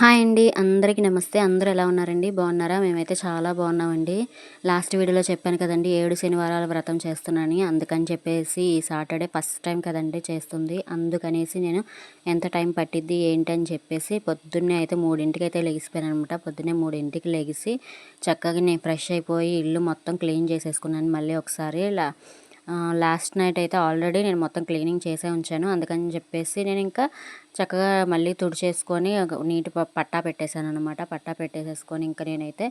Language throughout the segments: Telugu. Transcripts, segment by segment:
హాయ్ అండి. అందరికీ నమస్తే. అందరూ ఎలా ఉన్నారండి? బాగున్నారా? మేమైతే చాలా బాగున్నామండి. లాస్ట్ వీడియోలో చెప్పాను కదండి ఏడు శనివారాల వ్రతం చేస్తున్నానని. అందుకని చెప్పేసి ఈ సాటర్డే ఫస్ట్ టైం కదండి చేస్తుంది. అందుకనేసి నేను ఎంత టైం పట్టిద్ది ఏంటి అని చెప్పేసి పొద్దున్నే అయితే మూడింటికి అయితే లెగిసిపోయాను అనమాట. పొద్దున్నే మూడింటికి లెగిసి చక్కగా నేను ఫ్రెష్ అయిపోయి ఇల్లు మొత్తం క్లీన్ చేసేసుకున్నాను. మళ్ళీ ఒకసారి ఇలా లాస్ట్ నైట్ అయితే ఆల్రెడీ నేను మొత్తం క్లీనింగ్ చేసే ఉంచాను. అందుకని చెప్పేసి నేను ఇంకా చక్కగా మళ్ళీ తుడిచేసుకొని నీటి పట్టా పెట్టేశాను అనమాట పట్టా పెట్టేసేసుకొని ఇంకా నేనైతే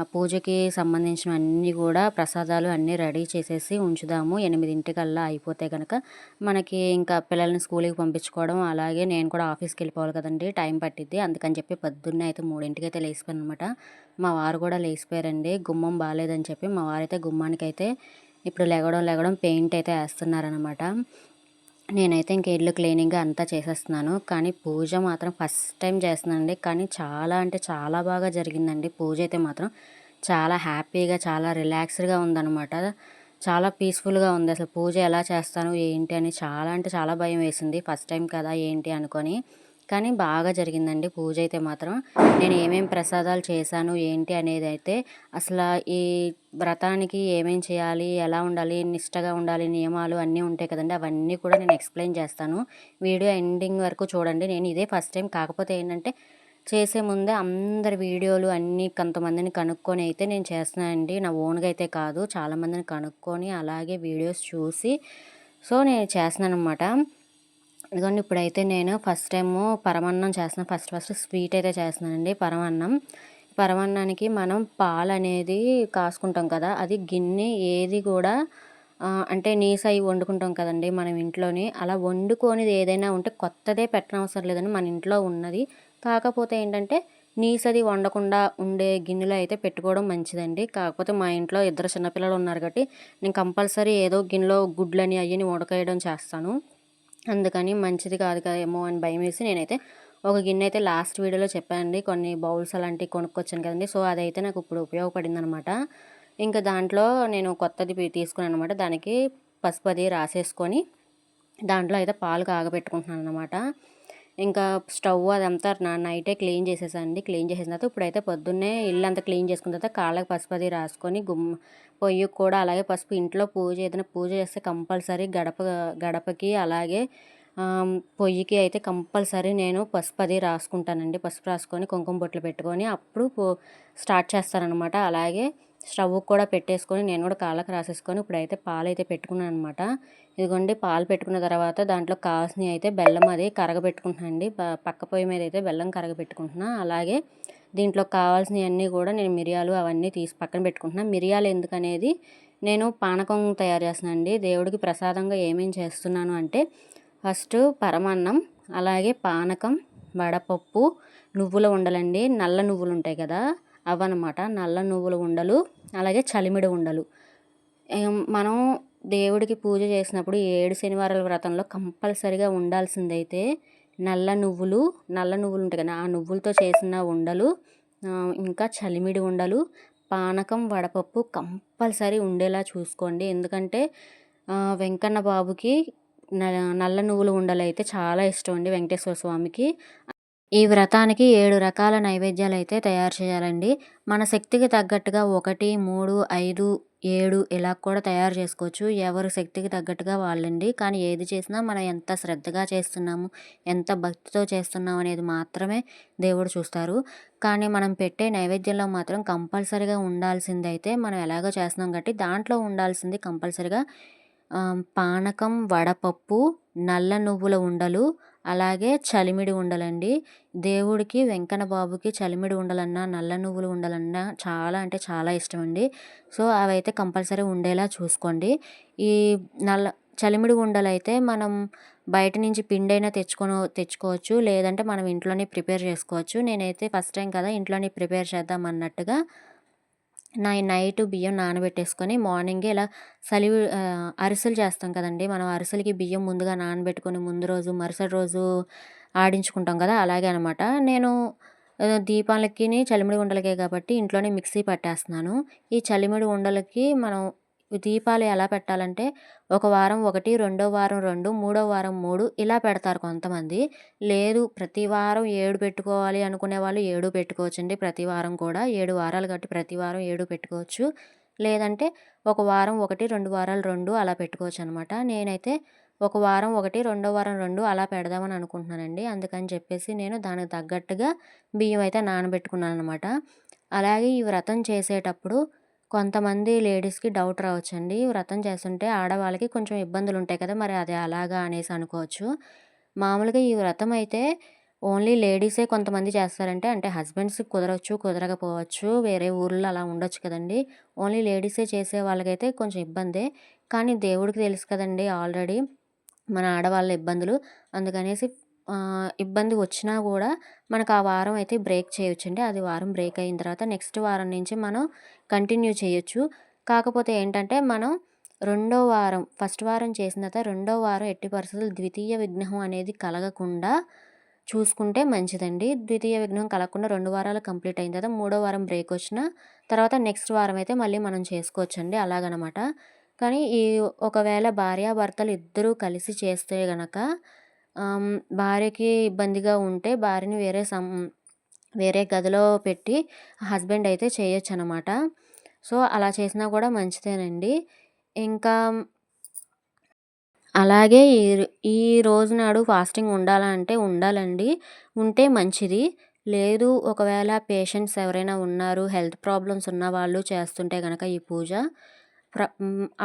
ఆ పూజకి సంబంధించిన అన్నీ కూడా ప్రసాదాలు అన్నీ రెడీ చేసేసి ఉంచుదాము. ఎనిమిదింటికల్లా అయిపోతే కనుక మనకి ఇంకా పిల్లల్ని స్కూల్కి పంపించుకోవడం అలాగే నేను కూడా ఆఫీస్కి వెళ్ళిపోవాలి కదండి టైం పట్టిద్ది. అందుకని చెప్పి పొద్దున్నే అయితే మూడింటికి అయితే లేచిపోయాను అనమాట మా వారు కూడా లేచిపోయారండి. గుమ్మం బాగాలేదని చెప్పి మా వారైతే గుమ్మానికైతే ఇప్పుడు లెగడం లెగడం పెయింట్ అయితే వేస్తున్నారనమాట నేనైతే ఇంక ఇల్లు క్లీనింగ్ అంతా చేసేస్తున్నాను. కానీ పూజ మాత్రం ఫస్ట్ టైం చేస్తున్నానండి. కానీ చాలా అంటే చాలా బాగా జరిగిందండి. పూజ అయితే మాత్రం చాలా హ్యాపీగా చాలా రిలాక్స్డ్గా ఉందన్నమాట. చాలా పీస్ఫుల్గా ఉంది. అసలు పూజ ఎలా చేస్తాను ఏంటి అని చాలా అంటే చాలా భయం వేసింది. ఫస్ట్ టైం కదా ఏంటి అనుకొని కానీ బాగా జరిగిందండి. పూజ అయితే మాత్రం నేను ఏమేమి ప్రసాదాలు చేశాను ఏంటి అనేది అయితే అసలు ఈ వ్రతానికి ఏమేం చేయాలి ఎలా ఉండాలి నిష్టగా ఉండాలి నియమాలు అన్నీ ఉంటాయి కదండి. అవన్నీ కూడా నేను ఎక్స్ప్లెయిన్ చేస్తాను. వీడియో ఎండింగ్ వరకు చూడండి. నేను ఇదే ఫస్ట్ టైం కాకపోతే ఏంటంటే చేసే ముందే అందరి వీడియోలు అన్నీ కొంతమందిని కనుక్కొని అయితే నేను చేస్తున్నానండి. నా ఓన్గా అయితే కాదు చాలామందిని కనుక్కొని అలాగే వీడియోస్ చూసి సో నేను చేస్తున్నాను అనమాట ఇదిగోండి ఇప్పుడైతే నేను ఫస్ట్ టైము పరమాన్నం చేస్తున్నాను ఫస్ట్ ఫస్ట్ స్వీట్ అయితే చేస్తున్నానండి పరమాన్నం. పరమాన్నానికి మనం పాలు అనేది కాసుకుంటాం కదా అది గిన్నె ఏది కూడా అంటే నీస్ అయి వండుకుంటాం కదండి మనం ఇంట్లోని. అలా వండుకొనిది ఏదైనా ఉంటే కొత్తదే పెట్టనవసరం లేదని మన ఇంట్లో ఉన్నది. కాకపోతే ఏంటంటే నీసది వండకుండా ఉండే గిన్నెలో అయితే పెట్టుకోవడం మంచిదండి. కాకపోతే మా ఇంట్లో ఇద్దరు చిన్నపిల్లలు ఉన్నారు కాబట్టి నేను కంపల్సరీ ఏదో గిన్నెలో గుడ్లని అయ్యని ఉడకేయడం చేస్తాను. అందుకని మంచిది కాదు కదా ఏమో అని భయం వేసి నేనైతే ఒక గిన్నె అయితే లాస్ట్ వీడియోలో చెప్పానండి. కొన్ని బౌల్స్ అలాంటివి కొనుక్కొచ్చాను కదండి. సో అదైతే నాకు ఇప్పుడు ఉపయోగపడింది అనమాట ఇంకా దాంట్లో నేను కొత్తది తీసుకున్నాను అనమాట దానికి పసుపు అది రాసేసుకొని దాంట్లో అయితే పాలు కాగబెట్టుకుంటున్నాను అనమాట ఇంకా స్టవ్ అదంతా నా నైటే క్లీన్ చేసేసండి. క్లీన్ చేసేసిన తర్వాత ఇప్పుడైతే పొద్దున్నే ఇల్లు అంతా క్లీన్ చేసుకున్న తర్వాత కాళ్ళకి పసుపు అది రాసుకొని గుమ్మ పొయ్యి కూడా అలాగే పసుపు ఇంట్లో పూజ ఏదైనా పూజ చేస్తే కంపల్సరీ గడప గడపకి అలాగే పొయ్యికి అయితే కంపల్సరీ నేను పసుపు అది రాసుకుంటానండి. పసుపు రాసుకొని కుంకుమ బొట్లు పెట్టుకొని అప్పుడు స్టార్ట్ చేస్తానన్నమాట. అలాగే స్టవ్ కూడా పెట్టేసుకొని నేను కూడా కాళ్ళకి రాసేసుకొని ఇప్పుడైతే పాలు అయితే పెట్టుకున్నాను అనమాట ఇదిగోండి పాలు పెట్టుకున్న తర్వాత దాంట్లో కావాల్సినవి అయితే బెల్లం అది కరగబెట్టుకుంటున్నాను అండి. పక్క పొయ్యి మీద అయితే బెల్లం కరగబెట్టుకుంటున్నా. అలాగే దీంట్లో కావాల్సినవన్నీ కూడా నేను మిరియాలు అవన్నీ తీసి పక్కన పెట్టుకుంటున్నాను మిరియాలు ఎందుకనేది నేను పానకం తయారు చేస్తున్నాను అండి. దేవుడికి ప్రసాదంగా ఏమేమి చేస్తున్నాను అంటే ఫస్ట్ పరమాన్నం అలాగే పానకం వడపప్పు నువ్వుల ఉండలండి. నల్ల నువ్వులు ఉంటాయి కదా. అవన్నమాట. నల్ల నువ్వుల ఉండలు అలాగే చలిమిడి ఉండలు. మనం దేవుడికి పూజ చేసినప్పుడు ఏడు శనివారాల వ్రతంలో కంపల్సరిగా ఉండాల్సిందైతే నల్ల నువ్వులు నల్ల నువ్వులు ఉంటాయి కదా ఆ నువ్వులతో చేసిన ఉండలు ఇంకా చలిమిడి ఉండలు పానకం వడపప్పు కంపల్సరీ ఉండేలా చూసుకోండి. ఎందుకంటే వెంకన్న బాబుకి నల్ల నువ్వులు ఉండలు అయితే చాలా ఇష్టం అండి వెంకటేశ్వర స్వామికి. ఈ వ్రతానికి ఏడు రకాల నైవేద్యాలు అయితే తయారు చేయాలండి. మన శక్తికి తగ్గట్టుగా ఒకటి మూడు ఐదు ఏడు ఇలా కూడా తయారు చేసుకోవచ్చు. ఎవరి శక్తికి తగ్గట్టుగా వాళ్ళండి. కానీ ఏది చేసినా మనం ఎంత శ్రద్ధగా చేస్తున్నాము ఎంత భక్తితో చేస్తున్నాం అనేది మాత్రమే దేవుడు చూస్తారు. కానీ మనం పెట్టే నైవేద్యంలో మాత్రం కంపల్సరిగా అయితే మనం ఎలాగో చేస్తున్నాం కాబట్టి దాంట్లో ఉండాల్సింది కంపల్సరిగా పానకం వడపప్పు నల్ల నువ్వుల ఉండలు అలాగే చలిమిడి ఉండలండి. దేవుడికి వెంకన్న బాబుకి చలిమిడి ఉండలన్నా నల్ల నువ్వులు ఉండలన్నా చాలా అంటే చాలా ఇష్టం అండి సో అవైతే కంపల్సరీ ఉండేలా చూసుకోండి. ఈ నల్ల చలిమిడి ఉండలైతే మనం బయట నుంచి పిండైనా తెచ్చుకొని తెచ్చుకోవచ్చు. లేదంటే మనం ఇంట్లోనే ప్రిపేర్ చేసుకోవచ్చు. నేనైతే ఫస్ట్ టైం కదా ఇంట్లోనే ప్రిపేర్ చేద్దాం అన్నట్టుగా నై నైట్ బియ్యం నానబెట్టేసుకొని మార్నింగే ఇలా సలివి అరిసెలు చేస్తాం కదండి. మనం అరిసెలకి బియ్యం ముందుగా నానబెట్టుకొని ముందు రోజు మరుసటి రోజు ఆడించుకుంటాం కదా అలాగే అనమాట. నేను దీపాలకి చలిమిడి ఉండలకే కాబట్టి ఇంట్లోనే మిక్సీ పట్టేస్తున్నాను. ఈ చలిమిడి ఉండలకి మనం దీపాలు ఎలా పెట్టాలంటే ఒక వారం ఒకటి రెండో వారం రెండు మూడో వారం మూడు ఇలా పెడతారు కొంతమంది. లేదు ప్రతి వారం ఏడు పెట్టుకోవాలి అనుకునే వాళ్ళు ఏడు పెట్టుకోవచ్చండి ప్రతి వారం కూడా. ఏడు వారాలు కాబట్టి ప్రతి వారం ఏడు పెట్టుకోవచ్చు. లేదంటే ఒక వారం ఒకటి రెండు వారాలు రెండు అలా పెట్టుకోవచ్చు అనమాట నేనైతే ఒక వారం ఒకటి రెండో వారం రెండు అలా పెడదామని అనుకుంటున్నానండి. అందుకని చెప్పేసి నేను దానికి తగ్గట్టుగా బియ్యం అయితే నానబెట్టుకున్నాను అనమాట అలాగే ఈ వ్రతం చేసేటప్పుడు కొంతమంది లేడీస్కి డౌట్ రావచ్చండి. వ్రతం చేస్తుంటే ఆడవాళ్ళకి కొంచెం ఇబ్బందులు ఉంటాయి కదా! మరి అది అలాగా అనేసి అనుకోవచ్చు. మామూలుగా ఈ వ్రతం అయితే ఓన్లీ లేడీసే కొంతమంది చేస్తారంటే అంటే హస్బెండ్స్కి కుదరవచ్చు కుదరకపోవచ్చు. వేరే ఊర్లో అలా ఉండొచ్చు కదండి! ఓన్లీ లేడీసే చేసే వాళ్ళకైతే కొంచెం ఇబ్బందే. కానీ దేవుడికి తెలుసు కదండి ఆల్రెడీ మన ఆడవాళ్ళ ఇబ్బందులు. అందుకనేసి ఇబ్బంది వచ్చినా కూడా మనకు ఆ వారం అయితే బ్రేక్ చేయొచ్చండి. అది వారం బ్రేక్ అయిన తర్వాత నెక్స్ట్ వారం నుంచి మనం కంటిన్యూ చేయొచ్చు. కాకపోతే ఏంటంటే మనం రెండో వారం ఫస్ట్ వారం చేసిన తర్వాత రెండో వారం ఎట్టి పరిస్థితులు ద్వితీయ విఘ్నం అనేది కలగకుండా చూసుకుంటే మంచిదండి. ద్వితీయ విఘ్నం కలగకుండా రెండు వారాలు కంప్లీట్ అయిన తర్వాత మూడో వారం బ్రేక్ వచ్చిన తర్వాత నెక్స్ట్ వారం అయితే మళ్ళీ మనం చేసుకోవచ్చండి. అలాగనమాట. కానీ ఈ ఒకవేళ భార్యాభర్తలు ఇద్దరూ కలిసి చేస్తే గనక భార్యకి ఇబ్బందిగా ఉంటే భార్యని వేరే సం వేరే గదిలో పెట్టి హస్బెండ్ అయితే అనమాట సో అలా చేసినా కూడా మంచిదేనండి. ఇంకా అలాగే ఈ ఈ రోజు నాడు ఫాస్టింగ్ ఉండాలంటే ఉండాలండి. ఉంటే మంచిది. లేదు ఒకవేళ పేషెంట్స్ ఎవరైనా ఉన్నారు హెల్త్ ప్రాబ్లమ్స్ ఉన్న వాళ్ళు చేస్తుంటే కనుక ఈ పూజ.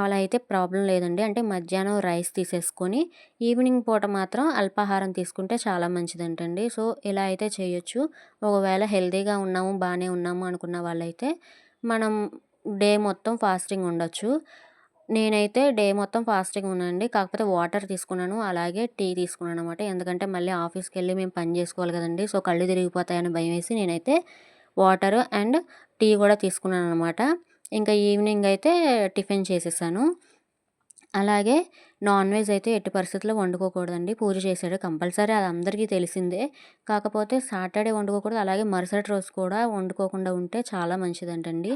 అలా అయితే ప్రాబ్లం లేదండి. అంటే మధ్యాహ్నం రైస్ తీసేసుకొని ఈవినింగ్ పూట మాత్రం అల్పాహారం తీసుకుంటే చాలా మంచిదంటండి. సో ఇలా అయితే చేయొచ్చు. ఒకవేళ హెల్తీగా ఉన్నాము బాగానే ఉన్నాము అనుకున్న వాళ్ళైతే మనం డే మొత్తం ఫాస్టింగ్ ఉండొచ్చు. నేనైతే డే మొత్తం ఫాస్టింగ్ ఉన్నానండి. కాకపోతే వాటర్ తీసుకున్నాను అలాగే టీ తీసుకున్నాను అనమాట ఎందుకంటే మళ్ళీ ఆఫీస్కి వెళ్ళి మేము పని చేసుకోవాలి కదండి. సో కళ్ళు తిరిగిపోతాయని భయం వేసి నేనైతే వాటర్ అండ్ టీ కూడా తీసుకున్నాను అనమాట ఇంకా ఈవినింగ్ అయితే టిఫిన్ చేసేసాను. అలాగే నాన్ వెజ్ అయితే ఎట్టి పరిస్థితుల్లో వండుకోకూడదండి. పూజ చేసాడు కంపల్సరీ అది అందరికీ తెలిసిందే. కాకపోతే సాటర్డే వండుకోకూడదు అలాగే మరుసటి రోజు కూడా వండుకోకుండా ఉంటే చాలా మంచిదంటండి.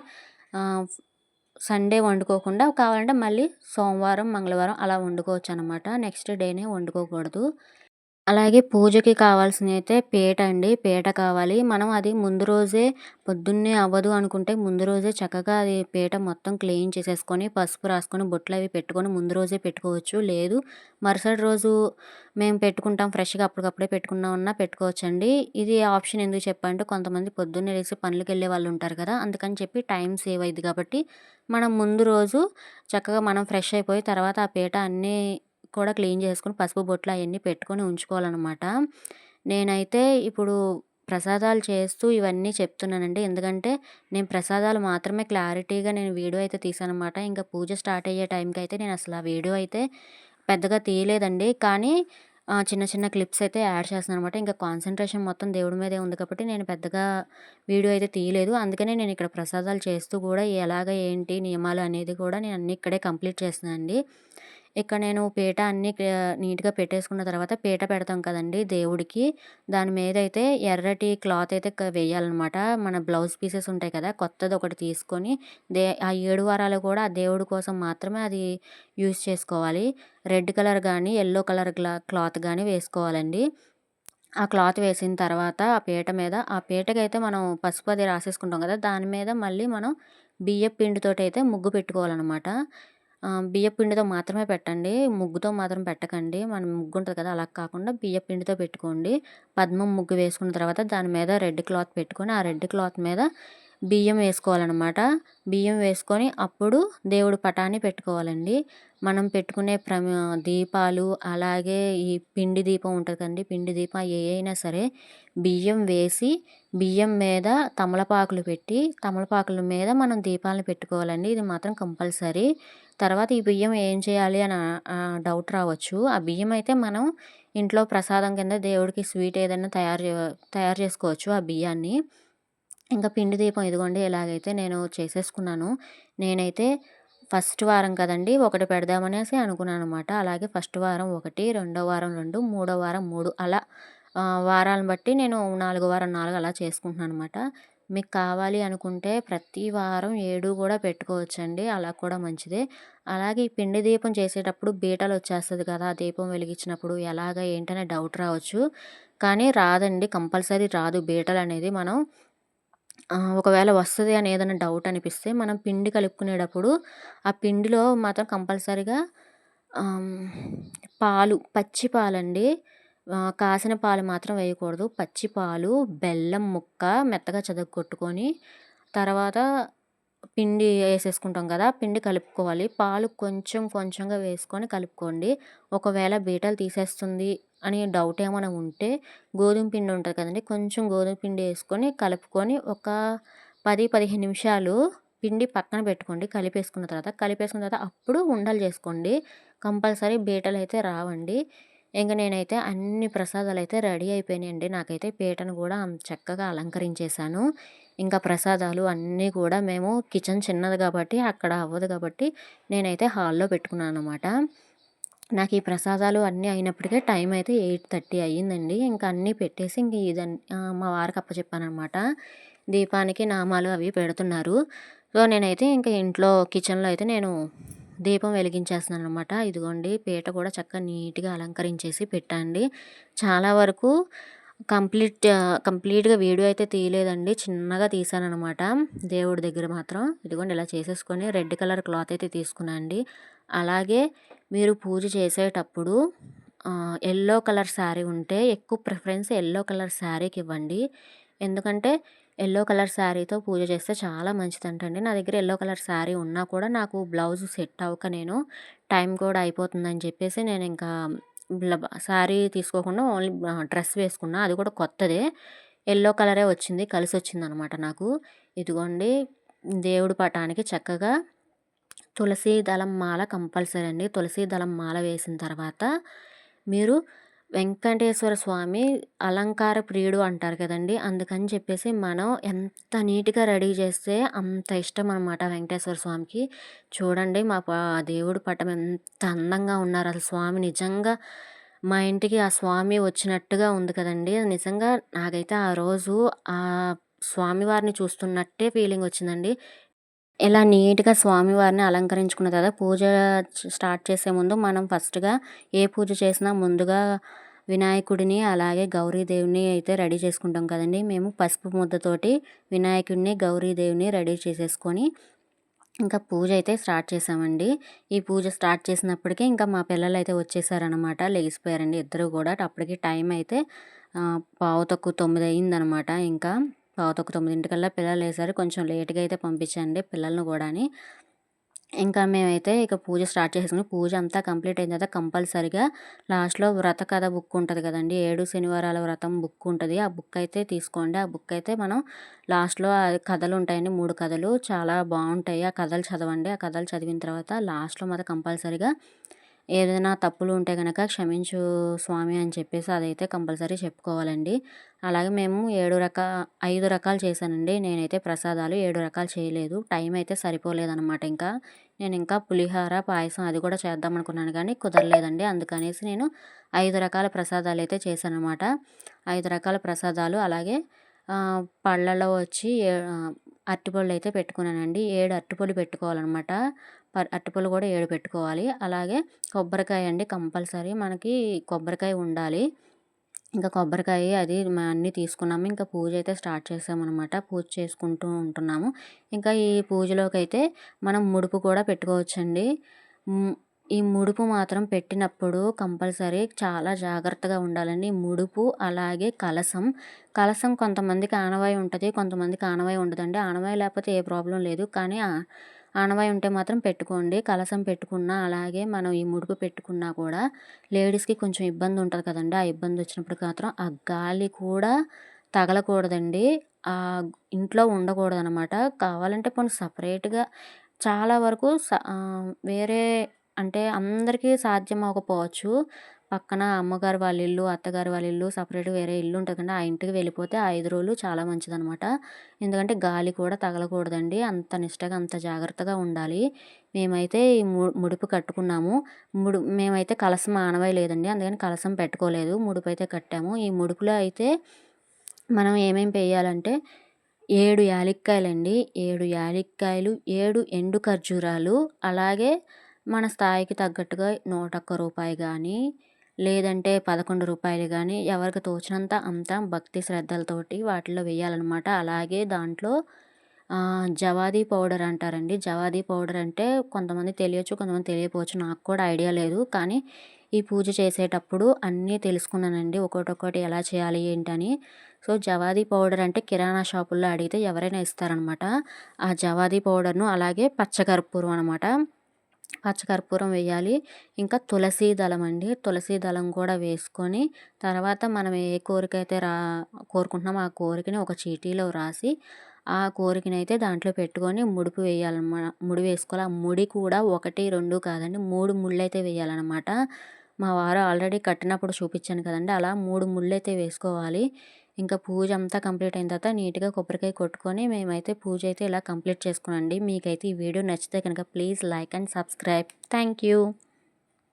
సండే వండుకోకుండా కావాలంటే మళ్ళీ సోమవారం మంగళవారం అలా వండుకోవచ్చు అనమాట నెక్స్ట్ డేనే వండుకోకూడదు. అలాగే పూజకి కావాల్సినవి అయితే పీట అండి. పీట కావాలి. మనం అది ముందు రోజే పొద్దున్నే అవ్వదు అనుకుంటే ముందు రోజే చక్కగా అది పీట మొత్తం క్లీన్ చేసేసుకొని పసుపు రాసుకొని బొట్లు అవి పెట్టుకొని ముందు రోజే పెట్టుకోవచ్చు. లేదు మరుసటి రోజు మేము పెట్టుకుంటాం ఫ్రెష్గా అప్పటికప్పుడే పెట్టుకున్నా ఉన్నా పెట్టుకోవచ్చండి. ఇది ఆప్షన్ ఎందుకు చెప్పంటే కొంతమంది పొద్దున్నే లేసి పనులకు వెళ్ళే వాళ్ళు ఉంటారు కదా అందుకని చెప్పి టైం సేవ్ అయింది కాబట్టి మనం ముందు రోజు చక్కగా మనం ఫ్రెష్ అయిపోయి తర్వాత ఆ పీట అన్నీ కూడా క్లీన్ చేసుకొని పసుపు బొట్లు అవన్నీ పెట్టుకొని ఉంచుకోవాలన్నమాట. నేనైతే ఇప్పుడు ప్రసాదాలు చేస్తూ ఇవన్నీ చెప్తున్నానండి. ఎందుకంటే నేను ప్రసాదాలు మాత్రమే క్లారిటీగా నేను వీడియో అయితే తీసానమాట ఇంకా పూజ స్టార్ట్ అయ్యే టైంకి అయితే నేను అసలు ఆ వీడియో అయితే పెద్దగా తీయలేదండి. కానీ చిన్న చిన్న క్లిప్స్ అయితే యాడ్ చేస్తున్నాను అనమాట ఇంకా కాన్సన్ట్రేషన్ మొత్తం దేవుడి మీదే ఉంది కాబట్టి నేను పెద్దగా వీడియో అయితే తీయలేదు. అందుకనే నేను ఇక్కడ ప్రసాదాలు చేస్తూ కూడా ఎలాగ ఏంటి నియమాలు అనేది కూడా నేను అన్ని ఇక్కడే కంప్లీట్ చేస్తున్నాను అండి ఇక్కడ నేను పీట అన్నీ నీట్గా పెట్టేసుకున్న తర్వాత పీట పెడతాం కదండి దేవుడికి. దాని మీద అయితే ఎర్రటి క్లాత్ అయితే వేయాలన్నమాట. మన బ్లౌజ్ పీసెస్ ఉంటాయి కదా కొత్తది ఒకటి తీసుకొని దే ఆ ఏడు వారాలు కూడా ఆ దేవుడి కోసం మాత్రమే అది యూజ్ చేసుకోవాలి. రెడ్ కలర్ కానీ ఎల్లో కలర్ క్లాత్ కానీ వేసుకోవాలండి. ఆ క్లాత్ వేసిన తర్వాత ఆ పీట మీద ఆ పీటకైతే మనం పసుపు అది రాసేసుకుంటాం కదా దాని మీద మళ్ళీ మనం బియ్య పిండితోటి అయితే ముగ్గు పెట్టుకోవాలన్నమాట. బియ్యపిండితో మాత్రమే పెట్టండి. ముగ్గుతో మాత్రం పెట్టకండి. మన ముగ్గు ఉంటుంది కదా అలా కాకుండా బియ్యపిండితో పెట్టుకోండి. పద్మం ముగ్గు వేసుకున్న తర్వాత దాని మీద రెడ్ క్లాత్ పెట్టుకొని ఆ రెడ్ క్లాత్ మీద బియ్యం వేసుకోవాలన్నమాట. బియ్యం వేసుకొని అప్పుడు దేవుడు పటాన్ని పెట్టుకోవాలండి. మనం పెట్టుకునే ప్రమ దీపాలు అలాగే ఈ పిండి దీపం ఉంటుంది కదండి పిండి దీపం ఏ అయినా సరే బియ్యం వేసి బియ్యం మీద తమలపాకులు పెట్టి తమలపాకుల మీద మనం దీపాలను పెట్టుకోవాలండి. ఇది మాత్రం కంపల్సరీ. తర్వాత ఈ బియ్యం ఏం చేయాలి అని డౌట్ రావచ్చు. ఆ బియ్యం అయితే మనం ఇంట్లో ప్రసాదం కింద దేవుడికి స్వీట్ ఏదైనా తయారు తయారు చేసుకోవచ్చు ఆ బియ్యాన్ని. ఇంకా పిండి దీపం ఇదిగోండి ఎలాగైతే నేను చేసేసుకున్నాను. నేనైతే ఫస్ట్ వారం కదండి ఒకటి పెడదామనేసి అనుకున్నాను అనమాట అలాగే ఫస్ట్ వారం ఒకటి రెండో వారం రెండు మూడో వారం మూడు అలా వారాలను బట్టి నేను నాలుగో వారం నాలుగు అలా చేసుకుంటున్నాను అనమాట మీకు కావాలి అనుకుంటే ప్రతి వారం ఏడు కూడా పెట్టుకోవచ్చండి. అలా కూడా మంచిదే. అలాగే ఈ పిండి దీపం చేసేటప్పుడు బీటలు వచ్చేస్తుంది కదా దీపం వెలిగించినప్పుడు ఎలాగ ఏంటనే డౌట్ రావచ్చు. కానీ రాదండి కంపల్సరీ రాదు బీటలు అనేది. మనం ఒకవేళ వస్తుంది అని ఏదైనా డౌట్ అనిపిస్తే మనం పిండి కలుపుకునేటప్పుడు ఆ పిండిలో మాత్రం కంపల్సరీగా పాలు పచ్చి పాలండి. కాసిన పాలు మాత్రం వేయకూడదు. పచ్చి పాలు బెల్లం ముక్క మెత్తగా కొట్టుకొని తర్వాత పిండి వేసేసుకుంటాం కదా పిండి కలుపుకోవాలి. పాలు కొంచెం కొంచెంగా వేసుకొని కలుపుకోండి. ఒకవేళ బీటలు తీసేస్తుంది అని డౌట్ ఏమైనా ఉంటే గోధుమ పిండి ఉంటుంది కదండి కొంచెం గోధుమ పిండి వేసుకొని కలుపుకొని ఒక పది పదిహేను నిమిషాలు పిండి పక్కన పెట్టుకోండి. కలిపేసుకున్న తర్వాత కలిపేసుకున్న తర్వాత అప్పుడు ఉండలు చేసుకోండి. కంపల్సరీ బీటలు అయితే రావండి. ఇంక నేనైతే అన్ని ప్రసాదాలు అయితే రెడీ అయిపోయినాయండి. నాకైతే పీటను కూడా చక్కగా అలంకరించేశాను. ఇంకా ప్రసాదాలు అన్నీ కూడా మేము కిచెన్ చిన్నది కాబట్టి అక్కడ అవ్వదు కాబట్టి నేనైతే హాల్లో పెట్టుకున్నాను అనమాట నాకు ఈ ప్రసాదాలు అన్నీ అయినప్పటికే టైం అయితే ఎయిట్ థర్టీ అయ్యిందండి. ఇంకా అన్నీ పెట్టేసి ఇంక ఇదన్నీ మా వారికి అప్పచెప్పానమాట దీపానికి నామాలు అవి పెడుతున్నారు. సో నేనైతే ఇంకా ఇంట్లో కిచెన్లో అయితే నేను దీపం వెలిగించేస్తున్నాను అనమాట ఇదిగోండి పీట కూడా చక్కగా నీట్గా అలంకరించేసి పెట్టండి. చాలా వరకు కంప్లీట్ కంప్లీట్గా వీడియో అయితే తీయలేదండి. చిన్నగా తీసాను అనమాట దేవుడి దగ్గర మాత్రం. ఇదిగోండి ఇలా చేసేసుకొని రెడ్ కలర్ క్లాత్ అయితే తీసుకున్నాండి అలాగే మీరు పూజ చేసేటప్పుడు ఎల్లో కలర్ శారీ ఉంటే ఎక్కువ ప్రిఫరెన్స్ ఎల్లో కలర్ శారీకి ఇవ్వండి. ఎందుకంటే ఎల్లో కలర్ శారీతో పూజ చేస్తే చాలా మంచిదంటండి. నా దగ్గర ఎల్లో కలర్ శారీ ఉన్నా కూడా నాకు బ్లౌజ్ సెట్ అవ్వక నేను టైం కూడా అయిపోతుందని చెప్పేసి నేను ఇంకా శారీ తీసుకోకుండా ఓన్లీ డ్రెస్ వేసుకున్నా. అది కూడా కొత్తదే. ఎల్లో కలరే వచ్చింది కలిసి వచ్చింది అనమాట నాకు. ఇదిగోండి దేవుడి పటానికి చక్కగా తులసి దళం మాల కంపల్సరీ అండి. తులసి దళం మాల వేసిన తర్వాత మీరు వెంకటేశ్వర స్వామి అలంకార ప్రియుడు అంటారు కదండి. అందుకని చెప్పేసి మనం ఎంత నీట్గా రెడీ చేస్తే అంత ఇష్టం అనమాట వెంకటేశ్వర స్వామికి. చూడండి మా దేవుడు పటం ఎంత అందంగా ఉన్నారు. అసలు స్వామి నిజంగా మా ఇంటికి ఆ స్వామి వచ్చినట్టుగా ఉంది కదండి. నిజంగా నాకైతే ఆ రోజు ఆ స్వామివారిని చూస్తున్నట్టే ఫీలింగ్ వచ్చిందండి. ఇలా నీట్‌గా స్వామివారిని అలంకరించుకున్న తర్వాత పూజ స్టార్ట్ చేసే ముందు మనం ఫస్ట్‌గా ఏ పూజ చేసినా ముందుగా వినాయకుడిని అలాగే గౌరీదేవిని అయితే రెడీ చేసుకుంటాం కదండీ! మేము పసుపు ముద్దతోటి వినాయకుడిని, గౌరీదేవిని రెడీ చేసేసుకొని ఇంకా పూజ అయితే స్టార్ట్ చేసామండి. ఈ పూజ స్టార్ట్ చేసినప్పటికీ ఇంకా మా పిల్లలు అయితే వచ్చేసారనమాట. లేచిపోయారండి ఇద్దరు కూడా అప్పటికి టైం అయితే పావు తక్కువ తొమ్మిది అయ్యిందనమాట ఇంకా. ఒక తొమ్మిదింటికల్లా పిల్లలు లేసారు. కొంచెం లేట్గా అయితే పంపించండి పిల్లల్ని కూడాని. ఇంకా మేమైతే ఇక పూజ స్టార్ట్ చేసేసుకుని పూజ అంతా కంప్లీట్ అయిన తర్వాత కంపల్సరిగా లాస్ట్లో వ్రత కథ బుక్ ఉంటుంది కదండి. ఏడు శనివారాల వ్రతం బుక్ ఉంటుంది. ఆ బుక్ అయితే తీసుకోండి. ఆ బుక్ అయితే మనం లాస్ట్లో కథలు ఉంటాయండి. మూడు కథలు చాలా బాగుంటాయి. ఆ కథలు చదవండి. ఆ కథలు చదివిన తర్వాత లాస్ట్లో మాత్రం కంపల్సరిగా ఏదైనా తప్పులు ఉంటే కనుక క్షమించు స్వామి అని చెప్పేసి అదైతే కంపల్సరీ చెప్పుకోవాలండి. అలాగే మేము ఏడు రకా ఐదు రకాలు చేశానండి. నేనైతే ప్రసాదాలు ఏడు రకాలు చేయలేదు. టైం అయితే సరిపోలేదనమాట ఇంకా. నేను ఇంకా పులిహార పాయసం అది కూడా చేద్దాం అనుకున్నాను కానీ కుదరలేదండి. అందుకనేసి నేను ఐదు రకాల ప్రసాదాలు అయితే చేశానమాట ఐదు రకాల ప్రసాదాలు అలాగే పళ్ళలో వచ్చి అరటిపళ్ళు అయితే పెట్టుకున్నానండి. ఏడు అరటిపళ్ళు పెట్టుకోవాలన్నమాట. అరటిపళ్ళు కూడా ఏడు పెట్టుకోవాలి అలాగే కొబ్బరికాయ అండి కంపల్సరీ మనకి కొబ్బరికాయ ఉండాలి. ఇంకా కొబ్బరికాయ అది అన్నీ తీసుకున్నాము. ఇంకా పూజ అయితే స్టార్ట్ చేసామన్నమాట. పూజ చేసుకుంటూ ఉంటున్నాము. ఇంకా ఈ పూజలోకి అయితే మనం ముడుపు కూడా పెట్టుకోవచ్చండి. ఈ ముడుపు మాత్రం పెట్టినప్పుడు కంపల్సరీ చాలా జాగ్రత్తగా ఉండాలండి. ముడుపు అలాగే కలసం. కలసం కొంతమందికి ఆనవాయి ఉంటుంది కొంతమందికి ఆనవాయి ఉండదండి. ఆనవాయి లేకపోతే ఏ ప్రాబ్లం లేదు. కానీ ఆనవాయి ఉంటే మాత్రం పెట్టుకోండి. కలసం పెట్టుకున్నా అలాగే మనం ఈ ముడుపు పెట్టుకున్నా కూడా లేడీస్కి కొంచెం ఇబ్బంది ఉంటుంది కదండి. ఆ ఇబ్బంది వచ్చినప్పుడు మాత్రం ఆ గాలి కూడా తగలకూడదండి. ఆ ఇంట్లో ఉండకూడదు అనమాట కావాలంటే కొన్ని సపరేట్గా చాలా వరకు వేరే అంటే అందరికీ సాధ్యం అవ్వకపోవచ్చు. పక్కన అమ్మగారు వాళ్ళ ఇల్లు అత్తగారు వాళ్ళ ఇల్లు సపరేట్గా వేరే ఇల్లు ఉంటుంది కదా ఆ ఇంటికి వెళ్ళిపోతే ఐదు రోజులు చాలా మంచిదనమాట ఎందుకంటే గాలి కూడా తగలకూడదండి. అంత నిష్టగా అంత జాగ్రత్తగా ఉండాలి. మేమైతే ఈ ము ముడుపు కట్టుకున్నాము. ముడు మేమైతే కలసం ఆనవాయి లేదండి. అందుకని కలసం పెట్టుకోలేదు. ముడుపు అయితే కట్టాము. ఈ ముడుపులో అయితే మనం ఏమేమి వేయాలంటే ఏడు యాలిక్కాయలండి. ఏడు యాలక్కాయలు ఏడు ఎండు ఖర్జూరాలు అలాగే మన స్థాయికి తగ్గట్టుగా నూట ఒక్క రూపాయి కానీ లేదంటే పదకొండు రూపాయలు కానీ ఎవరికి తోచినంత అంతా భక్తి శ్రద్ధలతోటి వాటిలో వేయాలన్నమాట. అలాగే దాంట్లో జవాదీ పౌడర్ అంటారండి. జవాదీ పౌడర్ అంటే కొంతమంది తెలియచ్చు కొంతమంది తెలియకపోవచ్చు. నాకు కూడా ఐడియా లేదు. కానీ ఈ పూజ చేసేటప్పుడు అన్నీ తెలుసుకున్నానండి. ఒకటొకటి ఎలా చేయాలి ఏంటని. సో జవాదీ పౌడర్ అంటే కిరాణా షాపుల్లో అడిగితే ఎవరైనా ఇస్తారనమాట ఆ జవాదీ పౌడర్ను అలాగే పచ్చకర్పూరం అనమాట పచ్చకర్పూరం వేయాలి. ఇంకా తులసి దళం అండి. తులసి దళం కూడా వేసుకొని తర్వాత మనం ఏ కోరిక అయితే రా కోరుకుంటున్నామో ఆ కోరికని ఒక చీటీలో రాసి ఆ కోరికనైతే దాంట్లో పెట్టుకొని ముడుపు వేయాలన్నమాట ముడి వేసుకోవాలి. ఆ ముడి కూడా ఒకటి రెండు కాదండి. మూడు ముళ్ళు అయితే వేయాలన్నమాట మా వారు ఆల్రెడీ కట్టినప్పుడు చూపించాను కదండి. అలా మూడు ముళ్ళు అయితే వేసుకోవాలి. ఇంకా పూజ అంతా కంప్లీట్ అయిన తర్వాత నీట్గా కొబ్బరికాయ కొట్టుకొని మేమైతే పూజ అయితే ఇలా కంప్లీట్ చేసుకున్నాండి మీకైతే ఈ వీడియో నచ్చితే కనుక please like and subscribe. Thank you